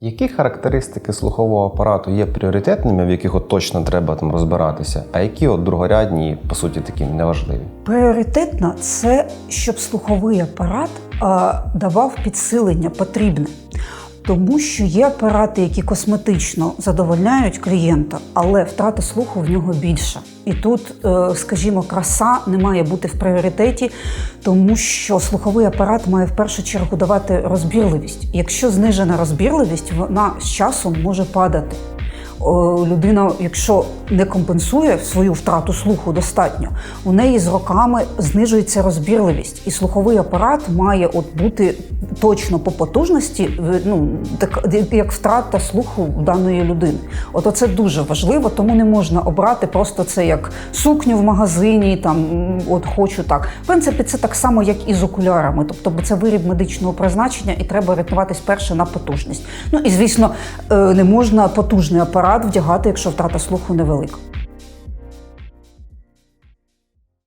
Які характеристики слухового апарату є пріоритетними, в яких от точно треба там розбиратися, а які от другорядні, по суті, такі неважливі? Пріоритетно це щоб слуховий апарат а, давав підсилення потрібне. Тому що є апарати, які косметично задовольняють клієнта, але втрата слуху в нього більша. І тут, е, скажімо, краса не має бути в пріоритеті, тому що слуховий апарат має в першу чергу давати розбірливість. Якщо знижена розбірливість, вона з часом може падати. Людина, якщо не компенсує свою втрату слуху достатньо, у неї з роками знижується розбірливість, і слуховий апарат має от бути точно по потужності, ну так як втрата слуху даної людини. От це дуже важливо, тому не можна обрати просто це як сукню в магазині. Там от хочу так. В принципі, це так само, як і з окулярами, тобто це виріб медичного призначення, і треба орієнтуватись перше на потужність. Ну і звісно, е, не можна потужний апарат вдягати, якщо втрата слуху невелика.